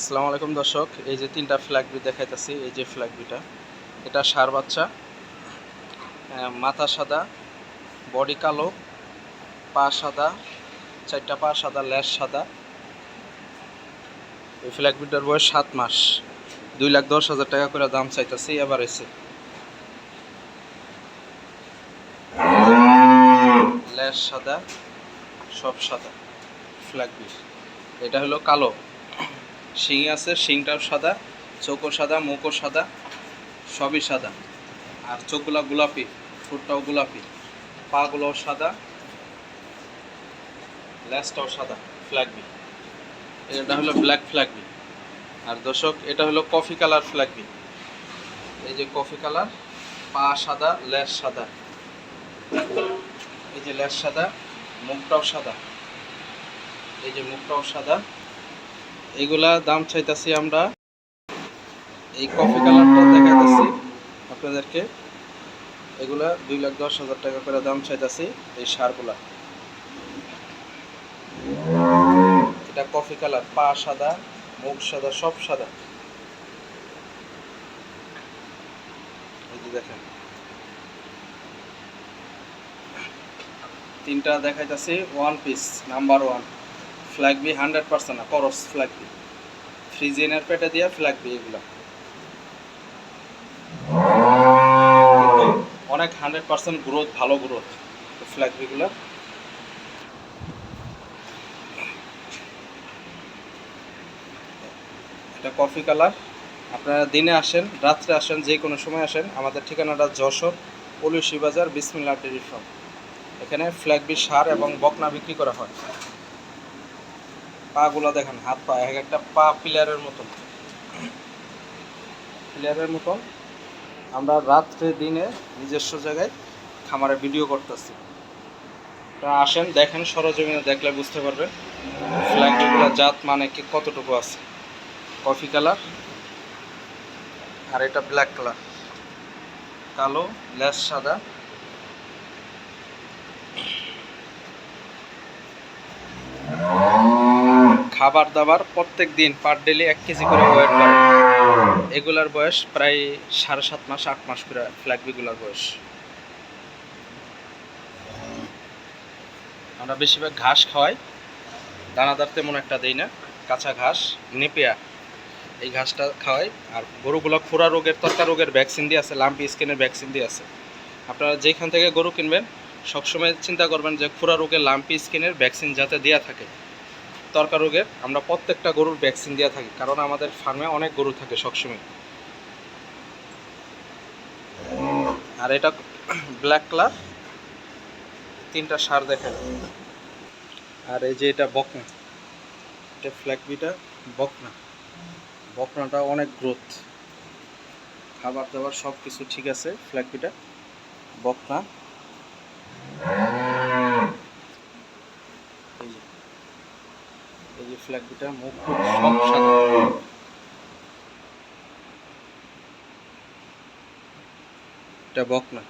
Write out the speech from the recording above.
আসসালামু আলাইকুম দর্শক, এই যে তিনটা ফ্ল্যাগ বি দেখাইতেছি, এই যে ফ্ল্যাগ বিটা এটা সার বাচ্চা মাথা সাদা বডি কালো, পা সাদা, চারটা পা সাদা ল্যাস সাদা। এই ফ্ল্যাগ বিটার বয়স সাত মাস, দুই লাখ দশ হাজার টাকা করে দাম চাইতেছি, এবার এসে। ল্যাস সাদা, সব সাদা ফ্ল্যাগ বি এটা হলো কালো। শিং আছে, শিংটাও সাদা, চোখও সাদা, মুখও সাদা, সবই সাদা। আর চোখগুলা গোলাপি ঠোঁটটাও গোলাপি। পাগুলোও সাদা, ল্যাসটাও সাদা ফ্ল্যাগবি এটা হলো ব্ল্যাক ফ্ল্যাগবি আর দর্শক, এটা হলো কফি কালার ফ্ল্যাগবি এই যে কফি কালার পা সাদা, ল্যাস সাদা। এই যে ল্যাস সাদা, মুখটাও সাদা। এই যে মুখটাও সাদা। এগুলা দাম চাইতাছি আমরা। এই কফি কালারটা দেখাইতেছি আপনাদেরকে। এগুলা দুই লাখ দশ হাজার টাকা করে দাম চাইতাছি এই সারগুলা। এটা কফি কালার পা সাদা, মুখ সাদা, সব সাদা। দেখেন। তিনটা দেখাইতাছি one piece number one flag B hundred percent না করস ফ্ল্যাগ বি ফ্রিজিয়ানের পেটে দিয়া ফ্ল্যাগ বি এগুলো। অনেক হান্ড্রেড পার্সেন্ট গ্রোথ ভালো গ্রোথ ফ্ল্যাগ বিগুলো এটা কফি কালার আপনারা দিনে আসেন, রাত্রে আসেন, যে কোনো সময় আসেন, আমাদের ঠিকানাটা যশোর পলিশি বাজার বিসমিল্লা ডেরি ফার্ম। এখানে ফ্ল্যাগ বি সার এবং বকনা বিক্রি করা হয়। পাগুলো দেখেন, হাত পা, এক একটা পা পিলারের মতন। পিলারের মতন। আমরা রাত্রে দিনে নিজস্ব জায়গায় খামারে ভিডিও করতেছি। আসেন, দেখেন সরজমিনে দেখলে বুঝতে পারবেন ফ্ল্যাগগুলো জাত মানে কি, কতটুকু আছে। কফি কালার আর এটা ব্ল্যাক কালার। কালো, লেস, সাদা। খাবার দাবার প্রত্যেক দিন পার ডেলি এক কেজি করে ওয়েট বাড়ে। এগুলার বয়স প্রায় সাড়ে সাত মাস, আট মাস করে ফ্ল্যাগবিগুলার বয়স। আমরা বেশিরভাগ ঘাস খাওয়াই। দানাদার তেমন একটা দেই না, কাঁচা ঘাস, নেপিয়া। এই ঘাসটা খাওয়াই। আর গরুগুলো খোরা রোগের, তরকা রোগের ভ্যাকসিন দিয়ে আছে লাম্পি স্কিনের ভ্যাকসিন দিয়ে আছে। আপনারা যেখান থেকে গরু কিনবেন, সবসময় চিন্তা করবেন যে খোরা রোগের লাম্পি স্কিনের ভ্যাকসিন যাতে দেওয়া থাকে। তরকা রোগের আমরা প্রত্যেকটা গরুর ভ্যাকসিন দেওয়া থাকি, কারণ আমাদের ফার্মে অনেক গরু থাকে সবসময়। আর এটা ব্ল্যাক কালার তিনটা সার দেখেন। আর এই যে এটা বকনা, এটা ফ্ল্যাগ বিটা বকনা। বকনাটা অনেক গ্রোথ খাবার দাবার সব কিছু ঠিক আছে ফ্ল্যাগ বিটা বকনা। এই যে। এই যে ফ্ল্যাগ দুটা মুখ সব এটা বকনা